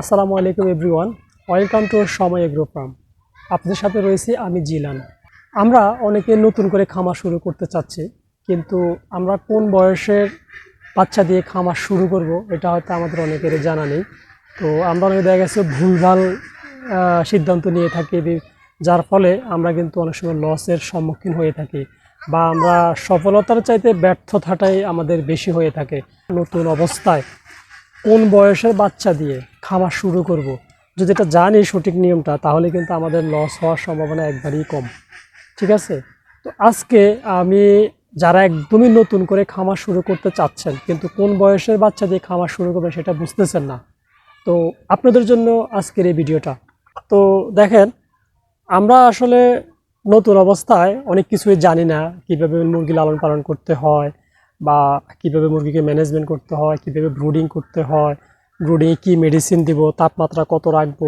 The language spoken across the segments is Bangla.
আসসালামু আলাইকুম everyone. Welcome to Somoy agro farm. আপনাদের সাথে রয়েছি আমি জিলান। আমরা অনেকে নতুন করে খামার শুরু করতে চাচ্ছি, কিন্তু আমরা কোন বয়সের বাচ্চা দিয়ে খামার শুরু করব, এটা হয়তো আমাদের অনেকের জানা নেই। তো আমরা অনেকে দেখা গেছে ভুলভাল সিদ্ধান্ত নিয়ে থাকি যার ফলে আমরা কিন্তু অনেক সময় লসের সম্মুখীন হয়ে থাকি বা আমরা সফলতার চাইতে ব্যর্থতাটাই আমাদের বেশি হয়ে থাকে। নতুন অবস্থায় কোন বয়সের বাচ্চা দিয়ে খামার শুরু করব। যদি এটা জানি সঠিক নিয়মটা, তাহলে কিন্তু আমাদের লস হওয়ার সম্ভাবনা একবারই কম। ঠিক আছে? তো আজকে আমি যারা একদমই নতুন করে খামার শুরু করতে চাচ্ছেন, কিন্তু কোন বয়সের বাচ্চা দিয়ে খামার শুরু করবে সেটা বুঝতেছেন না। তো আপনাদের জন্য আজকের এই ভিডিওটা। তো দেখেন, আমরা আসলে নতুন অবস্থায় অনেক কিছুই জানি না, কীভাবে মুরগি লালন পালন করতে হয় বা কীভাবে মুরগিকে ম্যানেজমেন্ট করতে হয়, কীভাবে ব্রুডিং করতে হয় ব্রুডিংয়ে কী মেডিসিন দিব, তাপমাত্রা কত রাখব,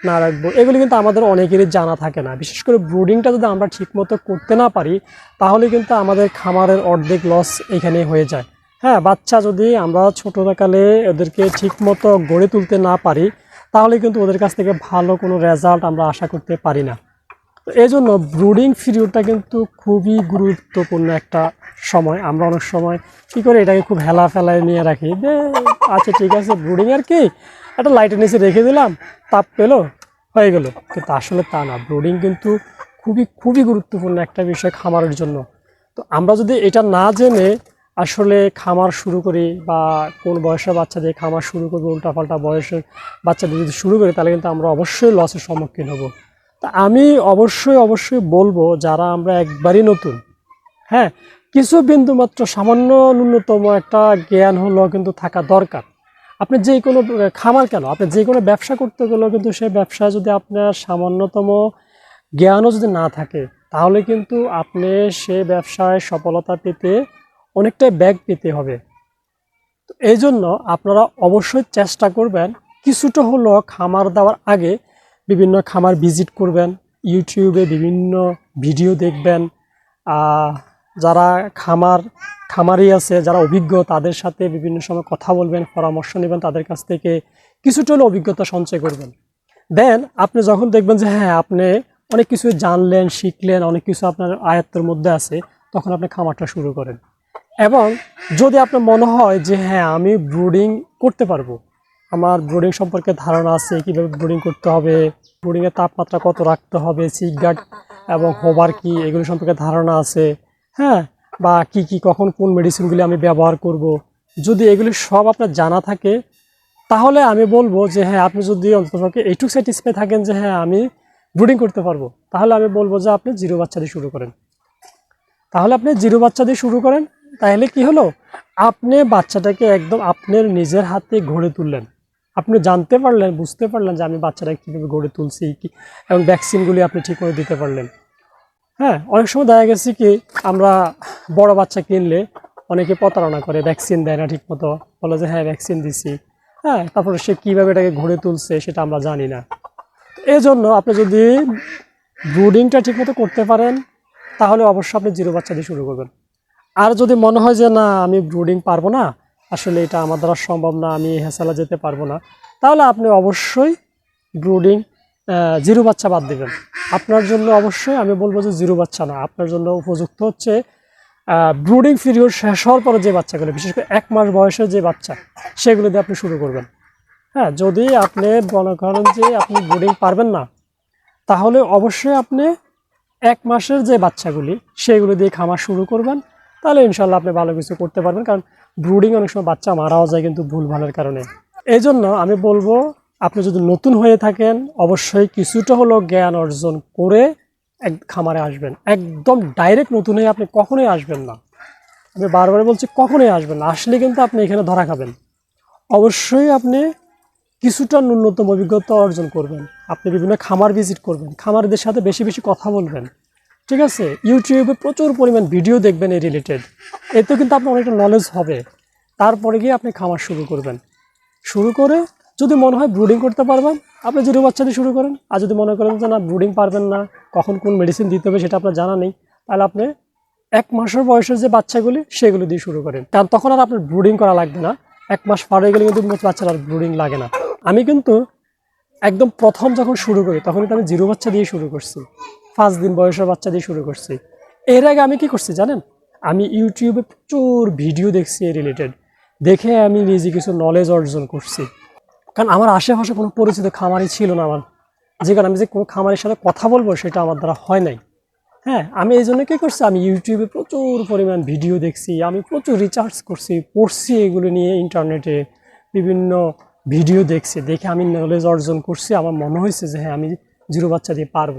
না রাখব, এগুলি কিন্তু আমাদের অনেকেরই জানা থাকে না। বিশেষ করে ব্রুডিংটা যদি আমরা ঠিকমতো করতে না পারি, তাহলে কিন্তু আমাদের খামারের অর্ধেক লস এখানে হয়ে যায়। হ্যাঁ বাচ্চা যদি আমরা ছোটোকালে ওদেরকে ঠিকমতো গড়ে তুলতে না পারি, তাহলে কিন্তু ওদের কাছ থেকে ভালো কোনো রেজাল্ট আমরা আশা করতে পারি না। এই জন্য ব্রুডিং পিরিয়ডটা কিন্তু খুবই গুরুত্বপূর্ণ একটা সময়। আমরা অনেক সময় কী করে, এটাকে খুব হেলা ফেলায় নিয়ে রাখি। যে আচ্ছা ঠিক আছে ব্রুডিং আর কি, একটা লাইটের নিচে রেখে দিলাম, তাপ পেল, হয়ে গেল। কিন্তু আসলে তা না ব্রুডিং কিন্তু খুবই খুবই গুরুত্বপূর্ণ একটা বিষয় খামারের জন্য। তো আমরা যদি এটা না জেনে আসলে খামার শুরু করি বা কোন বয়সের বাচ্চা দিয়ে খামার শুরু করব, উল্টাপাল্টা বয়সের বাচ্চা দিয়ে যদি শুরু করি, তাহলে কিন্তু আমরা অবশ্যই লসের সম্মুখীন হব। তা আমি অবশ্যই অবশ্যই বলব যারা আমরা একবারই নতুন হ্যাঁ কিছু বিন্দু মাত্র সামান্য ন্যূনতম একটা জ্ঞান হলো কিন্তু থাকা দরকার। আপনি যে কোনো, খামার কেন, আপনি যে কোনো ব্যবসা করতে গেলেও কিন্তু সেই ব্যবসায় যদি আপনার সামান্যতম জ্ঞানও যদি না থাকে, তাহলে কিন্তু আপনি সে ব্যবসায় সফলতা পেতে অনেকটাই ব্যাগ পেতে হবে। এই জন্য আপনারা অবশ্যই চেষ্টা করবেন, কিছুটা হলো খামার দেওয়ার আগে বিভিন্ন খামার ভিজিট করবেন, ইউটিউবে বিভিন্ন ভিডিও দেখবেন। যারা খামার, খামারি আছে, যারা অভিজ্ঞ, তাদের সাথে বিভিন্ন সময় কথা বলবেন, পরামর্শ নেবেন, তাদের কাছ থেকে কিছুটা হলেও অভিজ্ঞতা সঞ্চয় করবেন। দেন আপনি যখন দেখবেন যে হ্যাঁ আপনি অনেক কিছু জানলেন, শিখলেন, অনেক কিছু আপনার আয়ত্তের মধ্যে আছে, তখন আপনি খামারটা শুরু করেন। এবং যদি আপনার মনে হয় যে হ্যাঁ আমি ব্রুডিং করতে পারব আমার ব্রুডিং সম্পর্কে ধারণা আছে, কীভাবে ব্রুডিং করতে হবে ব্রুডিংয়ের তাপমাত্রা কত রাখতে হবে সিগার্ড এবং হোবার কি এগুলো সম্পর্কে ধারণা আছে। হ্যাঁ বা কি কি, কখন কোন মেডিসিনগুলি আমি ব্যবহার করব। যদি এগুলি সব আপনার জানা থাকে, তাহলে আমি বলব যে হ্যাঁ আপনি যদি অন্ততপক্ষে এইটুকু স্যাটিসফাই থাকেন যে হ্যাঁ আমি ব্রুডিং করতে পারব, তাহলে আমি বলব যে, আপনি জিরো বাচ্চা দিয়ে শুরু করেন। তাহলে আপনি জিরো বাচ্চা দিয়ে শুরু করেন, তাহলে কি হলো? আপনি বাচ্চাটাকে একদম আপনার নিজের হাতে গড়ে তুললেন। আপনি জানতে পারলেন, বুঝতে পারলেন যে আমি বাচ্চারা কীভাবে গড়ে তুলছি, কি এবং ভ্যাকসিনগুলি আপনি ঠিক করে দিতে পারলেন। হ্যাঁ অনেক সময় দেখা গেছে কি, আমরা বড় বাচ্চা কিনলে অনেকে প্রতারণা করে ভ্যাকসিন দেয় না ঠিক মতো বলে যে হ্যাঁ ভ্যাকসিন দিছি। হ্যাঁ তারপরে সে কীভাবে এটাকে ঘুরে তুলছে সেটা আমরা জানি না। এই জন্য আপনি যদি ব্রুডিংটা ঠিকমতো করতে পারেন, তাহলে অবশ্যই আপনি জিরো বাচ্চা দিয়ে শুরু করবেন। আর যদি মনে হয় যে না, আমি ব্রুডিং পারব না আসলে এটা আমার দ্বারা সম্ভব না, আমি হেসালা যেতে পারব না। তাহলে আপনি অবশ্যই ব্রুডিং জিরো বাচ্চা বাদ দেবেন। আপনার জন্য অবশ্যই আমি বলব যে জিরো বাচ্চা না। আপনার জন্য উপযুক্ত হচ্ছে ব্রুডিং পিরিয়ড শেষ হওয়ার পরে যে বাচ্চাগুলো, বিশেষ করে এক মাস বয়সের যে বাচ্চা, সেগুলো দিয়ে আপনি শুরু করবেন। হ্যাঁ যদি আপনি মনে করেন যে আপনি ব্রুডিং পারবেন না, তাহলে অবশ্যই আপনি এক মাসের যে বাচ্চাগুলি, সেগুলো দিয়ে খামার শুরু করবেন। তাহলে ইনশাল্লাহ আপনি ভালো কিছু করতে পারবেন। কারণ ব্রুডিং অনেক সময় বাচ্চা মারাও যায় কিন্তু ভুল ভালের কারণে। এই জন্য আমি বলব, আপনি যদি নতুন হয়ে থাকেন, অবশ্যই কিছুটা হলেও জ্ঞান অর্জন করে এক খামারে আসবেন। একদম ডাইরেক্ট নতুন হয়ে আপনি কখনোই আসবেন না। আমি বারবার বলছি, কখনোই আসবেন না। আসলে কিন্তু আপনি এখানে ধরা খাবেন। অবশ্যই আপনি কিছুটা ন্যূনতম অভিজ্ঞতা অর্জন করবেন। আপনি বিভিন্ন খামার ভিজিট করবেন। খামারদের সাথে বেশি বেশি কথা বলবেন। ঠিক আছে? ইউটিউবে প্রচুর পরিমাণ ভিডিও দেখবেন এই রিলেটেড এতে কিন্তু আপনার অনেকটা নলেজ হবে। তারপরে গিয়ে আপনি খামার শুরু করবেন। শুরু করে যদি মনে হয় ব্রুডিং করতে পারবেন, আপনি জিরো বাচ্চা দিয়ে শুরু করেন, আর যদি মনে করেন যে না ব্রুডিং পারবেন না, কখন কোন মেডিসিন দিতে হবে সেটা আপনার জানা নেই, তাহলে আপনি এক মাসের বয়সের যে বাচ্চাগুলি, সেগুলো দিয়ে শুরু করেন। কারণ তখন আর আপনার ব্রুডিং করা লাগবে না। এক মাস পার হয়ে গেলে কিন্তু বাচ্চার আর ব্রুডিং লাগে না। আমি কিন্তু একদম প্রথম যখন শুরু করি, তখন কিন্তু আমি জিরো বাচ্চা দিয়ে শুরু করছি। পাঁচ দিন বয়সের বাচ্চা দিয়ে শুরু করছি। এর আগে আমি কি করছি জানেন? আমি ইউটিউবে প্রচুর ভিডিও দেখছি রিলেটেড দেখে আমি নিজে কিছু নলেজ অর্জন করছি। কারণ আমার আশেপাশে কোনো পরিচিত খামারই ছিল না আমার। যে কারণে আমি যে কোনো খামারের সাথে কথা বলব সেটা আমার দ্বারা হয় নাই। হ্যাঁ আমি এই জন্য কী করছি? আমি ইউটিউবে প্রচুর পরিমাণ ভিডিও দেখছি, আমি প্রচুর রিচার্জ করছি, পড়ছি এগুলো নিয়ে ইন্টারনেটে বিভিন্ন ভিডিও দেখছি। দেখে আমি নলেজ অর্জন করছি। আমার মনে হয়েছে যে হ্যাঁ আমি জিরো বাচ্চা দিয়ে পারব।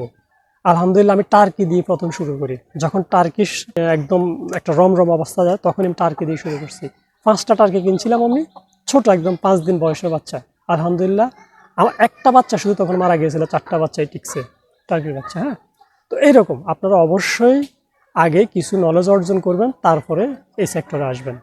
আলহামদুলিল্লাহ আমি টার্কি দিয়ে প্রথম শুরু করি। যখন টার্কিশ একদম একটা রমরম অবস্থা যায় তখন আমি টার্কি দিয়ে শুরু করছি। পাঁচটা টার্কি কিনছিলাম আমি, ছোট একদম পাঁচ দিন বয়সের বাচ্চা। আলহামদুলিল্লাহ, আমার একটা বাচ্চা শুধু তখন মারা গিয়েছিল, চারটা বাচ্চাই টিকছে, টার্কির বাচ্চা হ্যাঁ? তো এইরকম আপনারা অবশ্যই আগে কিছু নলেজ অর্জন করবেন, তারপরে এই সেক্টরে আসবেন।